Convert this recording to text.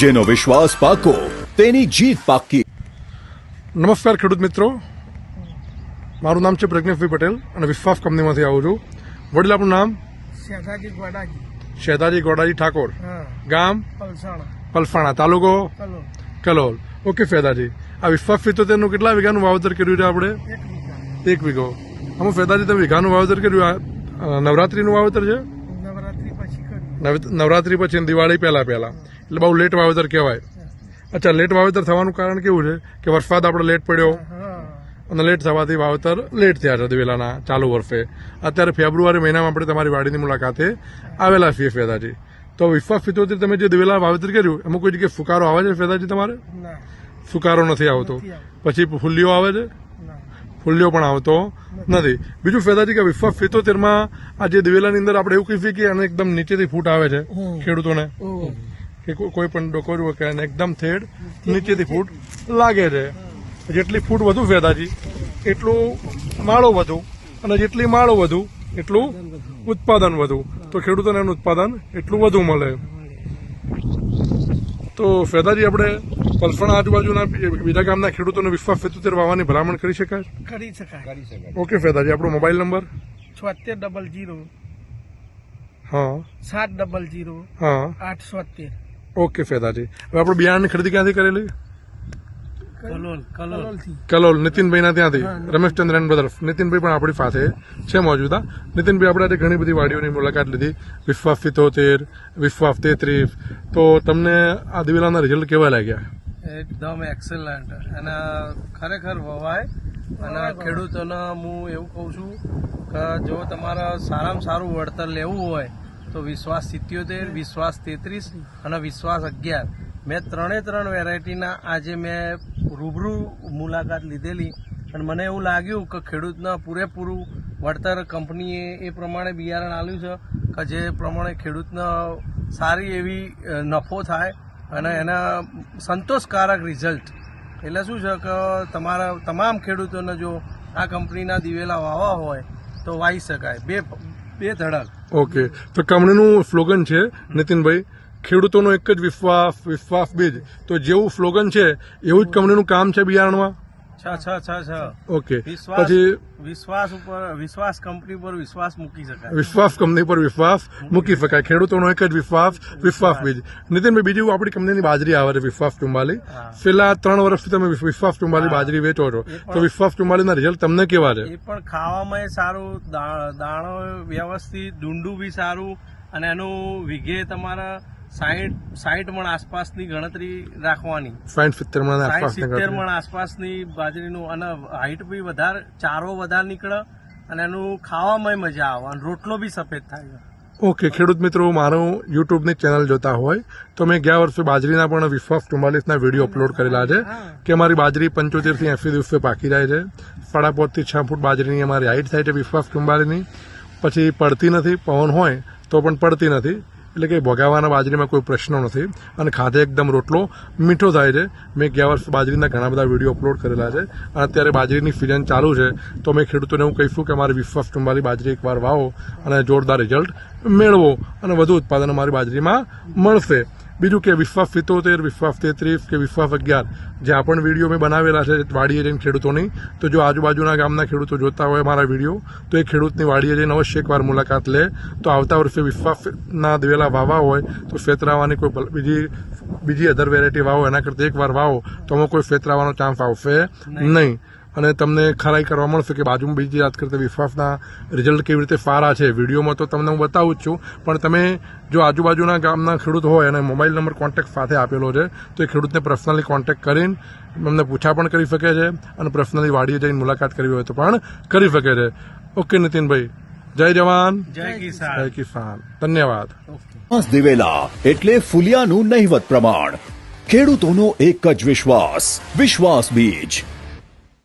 જેનો વિશ્વાસ પાકો તેની જીત પાકી. નમસ્કાર ખેડૂત મિત્રો. મારું નામ છે પ્રજ્ઞેશભાઈ પટેલ અને વિશ્વાસ કંપનીમાંથી આવું છું. વડીલ આપણું નામ? શેધાજી ગોડાજી. શેધાજી ગોડાજી ઠાકોર. ગામ? પલસાણા. પલસાણા. તાલુકો? કલોલ. ઓકે ફેદાજી આ વિશ્વાસ પિત્તોતેરનું કેટલા વીઘાનું વાવેતર કર્યું છે આપણે? એક વીઘો. અમુક ફેદાજી તમે વીઘાનું વાવેતર કર્યું? આ નવરાત્રીનું વાવેતર છે? નવરાત્રી પછી નવરાત્રી પછી દિવાળી પહેલા પહેલા. એટલે બહુ લેટ વાવેતર કહેવાય. અચ્છા લેટ વાવેતર થવાનું કારણ કેવું છે કે વરસાદ આપણે લેટ પડ્યો અને લેટ થવાથી વાવેતર લેટ થયા છે દિવેલાના ચાલુ વર્ષે. અત્યારે ફેબ્રુઆરી મહિનામાં આપણે તમારી વાડીની મુલાકાતે આવેલા છીએ ફેદાજી. તો વિશ્વાસ પિત્તોતેર તમે જે દિવેલા વાવેતર કર્યું એમાં કોઈ જગ્યાએ ફુકારો આવે છે ફેદાજી તમારે? સુકારો ફુકારો નથી આવતો. પછી ફૂલ્લીઓ આવે છે? ના. પણ આવતો નથી. બીજું ફેદાજી કે વિશ્વાસ ફિતોતેરમાં આ જે દિવેલાની અંદર આપણે એવું કહીશું કે અને એકદમ નીચેથી ફૂટ આવે છે ખેડૂતોને. કે કોઈ પણ ડોકોર્યું કે એકદમ થેડ નીચેથી ફૂટ લાગે છે. જેટલી ફૂટ વધુ ફેદાજી એટલું માળો વધુ. અને જેટલી માળો વધુ એટલું ઉત્પાદન વધુ. તો ખેડૂતોને એનું ઉત્પાદન એટલું વધુ મળે. તો ફેદાજી આપણે પલસણ આજુબાજુના બીજા ગામના ખેડૂતોને વિશ્વાસ પિત્તોતેર વાવવાની ભલામણ કરી શકાય? કરી શકાય. ઓકે ફેદાજી આપણો મોબાઈલ નંબર? છોતેર ડબલ જીરો. હા. સાત ડબલ જીરો. હા. આઠ સોતેર ઓકે ફેદાજી હવે આપણે બિયારણની ખરીદી ક્યાંથી કરેલી? કલોલ નીતિનભાઈ ના ત્યાંથી. રમેશચંદ્રન બ્રધર્સ નીતિનભાઈ પણ આપણી પાસે છે મોજુદા. નીતિનભાઈ આપણે આજે ઘણી બધી વાડીઓની મુલાકાત લીધી. વિશ્વાસ સિત્તોતેર વિશ્વાસ તેત્રીસ. તો તમને આ દિવેલાના રિઝલ્ટ કેવા લાગ્યા? એકદમ એક્સેલન્ટ અને ખરેખર વવાય. અને ખેડૂતોને હું એવું કહું છું કે જો તમારે સારામાં સારું વળતર લેવું હોય તો વિશ્વાસ સિત્યોતેર, વિશ્વાસ તેત્રીસ અને વિશ્વાસ અગિયાર. મેં ત્રણે ત્રણ વેરાયટીના આજે મેં રૂબરૂ મુલાકાત લીધેલી અને મને એવું લાગ્યું કે ખેડૂતના પૂરેપૂરું વળતર કંપનીએ એ પ્રમાણે બિયારણ આપ્યું છે કે જે પ્રમાણે ખેડૂતને સારી એવી નફો થાય અને એના સંતોષકારક રિઝલ્ટ. એટલે શું છે કે તમારા, તમામ ખેડૂતોને જો આ કંપનીના દિવેલા વાવા હોય તો વાવી શકાય. બે બે ધડક ઓકે તો કંપનીનું સ્લોગન છે, નીતિનભાઈ. ખેડૂતોનો એક જ વિશ્વાસ વિશ્વાસ બીજ તો જેવું સ્લોગન છે, એવું જ કંપનીનું કામ છે બિયારણમાં? છ છ છ છ. ઓકે. વિશ્વાસ પછી વિશ્વાસ ઉપર વિશ્વાસ કંપની પર વિશ્વાસ મૂકી શકાય. વિશ્વાસ કંપની પર વિશ્વાસ મૂકી શકાય. ખેડૂતોનો એક જ વિશ્વાસ વિશ્વાસ. બીજ. નીતિનભાઈ બીજું આપણી કંપનીની બાજરી આવે છે વિશ્વાસ ચુમ્બાલી. છેલ્લા ત્રણ વર્ષથી તમે વિશ્વાસ ચુમ્બાલી બાજરી વેચો છો. તો વિશ્વાસ ચુમ્બાલીના રિઝલ્ટ તમને કેવા છે? એ પણ ખાવામાં સારું દાણો વ્યવસ્થિત ડુંડું બી સારું અને એનું વિઘે તમારા સાહીઠ સાહીઠ મણ આસપાસની ગણતરી રાખવાની. સાઈઠ સિત્તેર મણ સાહીઠ આસપાસની સિત્તેર મણ આસપાસની બાજરીનું અને હાઈટ બી વધારે ચારો વધારે નીકળે અને એનું ખાવામાં મજા આવે અને રોટલો બી સફેદ થાય. ઓકે ખેડૂત મિત્રો મારું યુટ્યુબની ચેનલ જોતા હોય તો મેં ગયા વર્ષે બાજરીના પણ વિશ્વાસ ચુમ્માલીસના વીડિયો અપલોડ કરેલા છે કે અમારી બાજરી પંચોતેરથી એંસી દિવસે પાકી જાય છે. સાડા પાંચ છ ફૂટ બાજરીની અમારી હાઈટ થાય છે વિશ્વાસ ચુમ્બાલીની પછી પડતી નથી પવન હોય તો પણ પડતી નથી. એટલે કે ભોગાવાના બાજરીમાં કોઈ પ્રશ્ન નથી. અને ખાધે એકદમ રોટલો, મીઠો થાય છે. મેં ગયા વર્ષે બાજરીના ઘણા બધા વીડિયો અપલોડ કરેલા છે. અને અત્યારે બાજરીની સિઝન ચાલુ છે. તો મેં ખેડૂતોને હું કહીશું કે મારી વિશ્વાસ ટુંબાલી બાજરી એકવાર વાવો અને જોરદાર રિઝલ્ટ મેળવો અને વધુ ઉત્પાદન અમારી બાજરીમાં મળશે. બીજું કે વિશ્વાસ સિત્તોતેર વિશ્વાસ તેત્રીસ કે વિશ્વાસ અગિયાર. જે આ પણ વીડિયો મેં બનાવેલા છે વાડીએ જઈને ખેડૂતોની. તો જો આજુબાજુના ગામના ખેડૂતો જોતા હોય મારા વીડિયો તો એ ખેડૂતની વાડીએ જઈને અવશ્ય એકવાર મુલાકાત લે. તો આવતા વર્ષે વિશ્વાસના દિવેલા વાવા હોય તો ફેતરાવાની કોઈ બીજી બીજી અધર વેરાયટી વાવો એના કરતાં એકવાર વાવો તો અમુક કોઈ ફેતરાવાનો ચાન્સ આવશે નહીં. અને તમને ખરાઈ કરવા મળશે કે બાજુમાં બીજી વાત કરતા વિશ્વાસના રિઝલ્ટ કેવી રીતે સારા છે. વિડીયોમાં તો તમને હું બતાવું જ છું પણ તમે જો આજુબાજુના ગામના ખેડૂત હોય અને મોબાઈલ નંબર કોન્ટેક્ટ સાથે આપેલો છે તો એ ખેડૂતને પર્સનલી કોન્ટેક્ટ કરીને અમને પૂછા પણ કરી શકે છે અને પર્સનલી વાડીએ જઈને મુલાકાત કરવી હોય તો પણ કરી શકે છે. ઓકે નીતિનભાઈ. જય જવાન. જય કિસાન. જય કિસાન. ધન્યવાદ. દિવેલા એટલે ફુલિયાનું નહિવત પ્રમાણ. ખેડૂતોનો એક જ વિશ્વાસ. વિશ્વાસ બીજ.